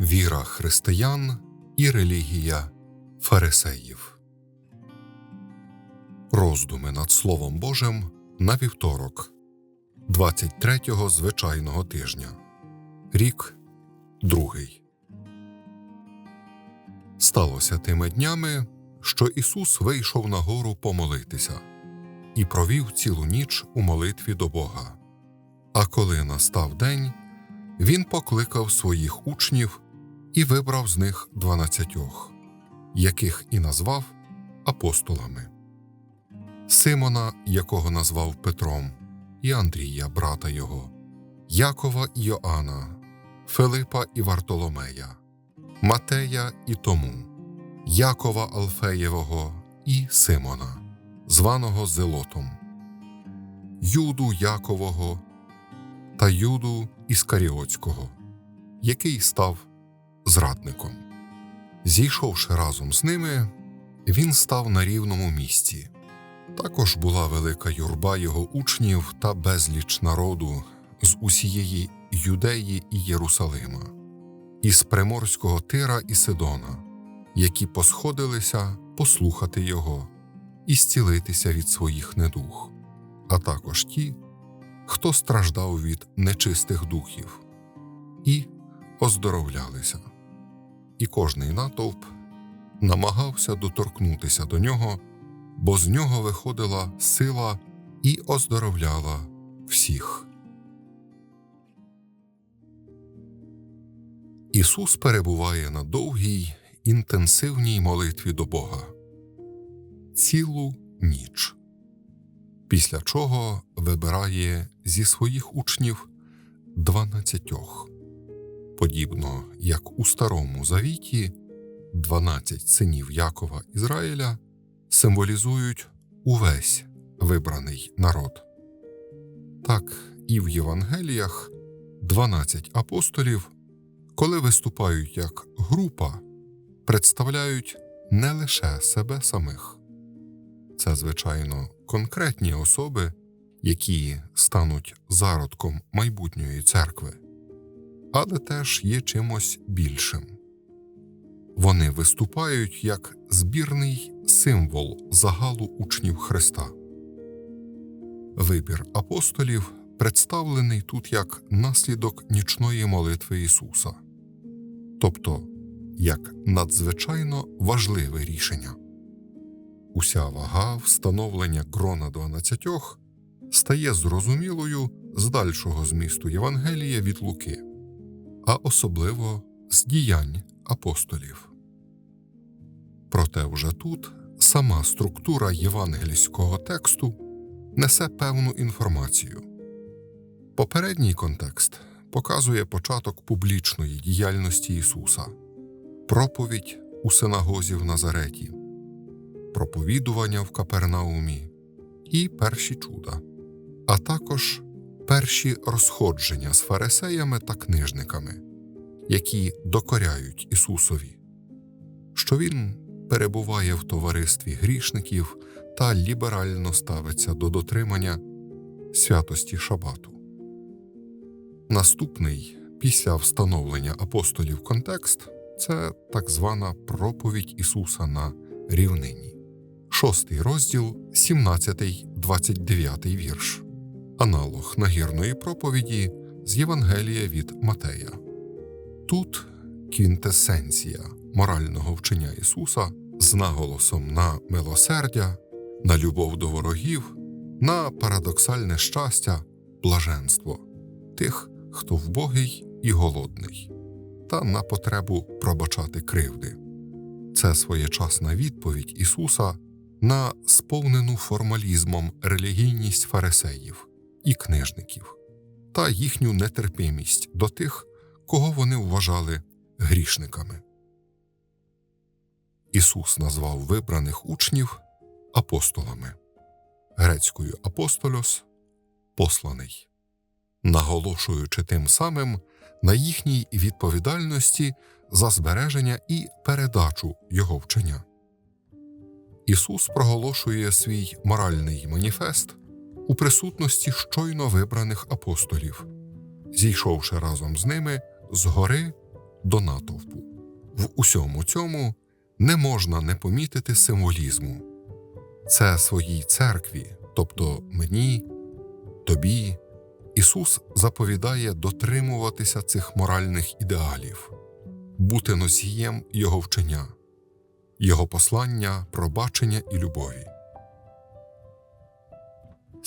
Віра християн і релігія фарисеїв. Роздуми над Словом Божим на вівторок, 23-го звичайного тижня. Рік другий. Сталося тими днями, що Ісус вийшов на гору помолитися і провів цілу ніч у молитві до Бога. А коли настав день, Він покликав своїх учнів і вибрав з них дванадцятьох, яких і назвав апостолами. Симона, якого назвав Петром, і Андрія, брата його, Якова і Йоанна, Филипа і Вартоломея, Матея і Тому, Якова Алфеєвого і Симона, званого Зелотом, Юду Якового та Юду Іскаріотського, який став зрадником. Зійшовши разом з ними, він став на рівному місці. Також була велика юрба його учнів та безліч народу з усієї Юдеї і Єрусалима, із приморського Тира і Сидона, які посходилися послухати його і зцілитися від своїх недух, а також ті, хто страждав від нечистих духів, і оздоровлялися. І кожний натовп намагався доторкнутися до нього, бо з нього виходила сила і оздоровляла всіх. Ісус перебуває на довгій, інтенсивній молитві до Бога цілу ніч, після чого вибирає зі своїх учнів дванадцятьох. Подібно як у Старому Завіті, дванадцять синів Якова Ізраїля символізують увесь вибраний народ. Так і в Євангеліях дванадцять апостолів, коли виступають як група, представляють не лише себе самих, це, звичайно, конкретні особи, які стануть зародком майбутньої церкви але теж є чимось більшим. Вони виступають як збірний символ загалу учнів Христа. Вибір апостолів представлений тут як наслідок нічної молитви Ісуса, тобто як надзвичайно важливе рішення. Уся вага встановлення грона дванадцятьох стає зрозумілою з дальшого змісту Євангелія від Луки а особливо з діянь апостолів. Проте вже тут сама структура євангельського тексту несе певну інформацію. Попередній контекст показує початок публічної діяльності Ісуса, проповідь у синагозі в Назареті, проповідування в Капернаумі і перші чуда, а також перші розходження з фарисеями та книжниками, які докоряють Ісусові, що Він перебуває в товаристві грішників та ліберально ставиться до дотримання святості Шабату. Наступний після встановлення апостолів контекст це так звана проповідь Ісуса на рівнині, шостий розділ, 17, 29 вірш аналог нагірної проповіді з Євангелія від Матея. Тут квінтесенція морального вчення Ісуса з наголосом на милосердя, на любов до ворогів, на парадоксальне щастя, блаженство тих, хто вбогий і голодний, та на потребу пробачати кривди. Це своєчасна відповідь Ісуса на сповнену формалізмом релігійність фарисеїв і книжників та їхню нетерпимість до тих, кого вони вважали грішниками. Ісус назвав вибраних учнів апостолами грецькою апостольос посланий, наголошуючи тим самим на їхній відповідальності за збереження і передачу Його вчення. Ісус проголошує свій моральний маніфест у присутності щойно вибраних апостолів, зійшовши разом з ними з гори до натовпу. В усьому цьому не можна не помітити символізму. Це своїй церкві, тобто мені, тобі, Ісус заповідає дотримуватися цих моральних ідеалів, бути носієм Його вчення, Його послання, пробачення і любові.